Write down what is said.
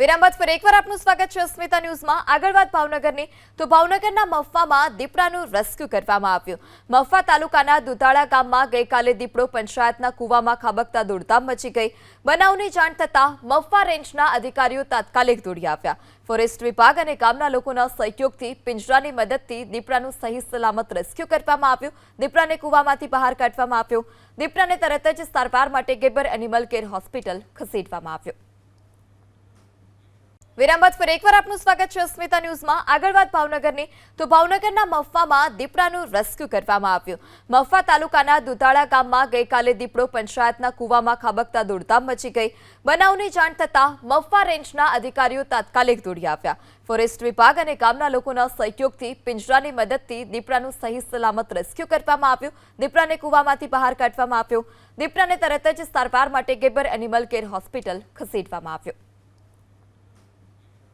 વિરામ બાદ ફરી એકવાર આપનું સ્વાગત છે અસ્મિતા ન્યૂઝમાં. આગળ વાત ભાવનગરની. તો ભાવનગરના મફવામાં દીપડાનું રેસ્ક્યુ કરવામાં આવ્યું. મફા તાલુકાના દુધાળા ગામમાં ગઈકાલે દીપડો પંચાયતના કૂવામાં ખાબકતા દોડધામ મચી ગઈ. બનાવની જાણ થતાં મફવા રેન્જના અધિકારીઓ તાત્કાલિક દોડી આવ્યા. ફોરેસ્ટ વિભાગ અને ગામના લોકોના સહયોગથી પિંજરાની મદદથી દીપડાનું સહી સલામત રેસ્ક્યુ કરવામાં આવ્યું. દીપડાને કૂવામાંથી બહાર કાઢવામાં આવ્યો. દીપડાને તરત જ સારવાર માટે ગેબર એનિમલ કેર હોસ્પિટલ ખસેડવામાં આવ્યો. વિરામ બાદ ફરી એકવાર આપનું સ્વાગત છે અસ્મિતા ન્યૂઝમાં. આગળ વાત ભાવનગરની. તો ભાવનગરના મફવામાં દીપડાનું રેસ્ક્યુ કરવામાં આવ્યું. મફા તાલુકાના દુધાળા ગામમાં ગઈકાલે દીપડો પંચાયતના કૂવામાં ખાબકતા દોડધામ મચી ગઈ. બનાવની જાણ થતાં મફવા રેન્જના અધિકારીઓ તાત્કાલિક દોડી આવ્યા. ફોરેસ્ટ વિભાગ અને ગામના લોકોના સહયોગથી પિંજરાની મદદથી દીપડાનું સહી સલામત રેસ્ક્યુ કરવામાં આવ્યું. દીપડાને કૂવામાંથી બહાર કાઢવામાં આવ્યો. દીપડાને તરત જ સારવાર માટે ગેબર એનિમલ કેર હોસ્પિટલ ખસેડવામાં આવ્યો.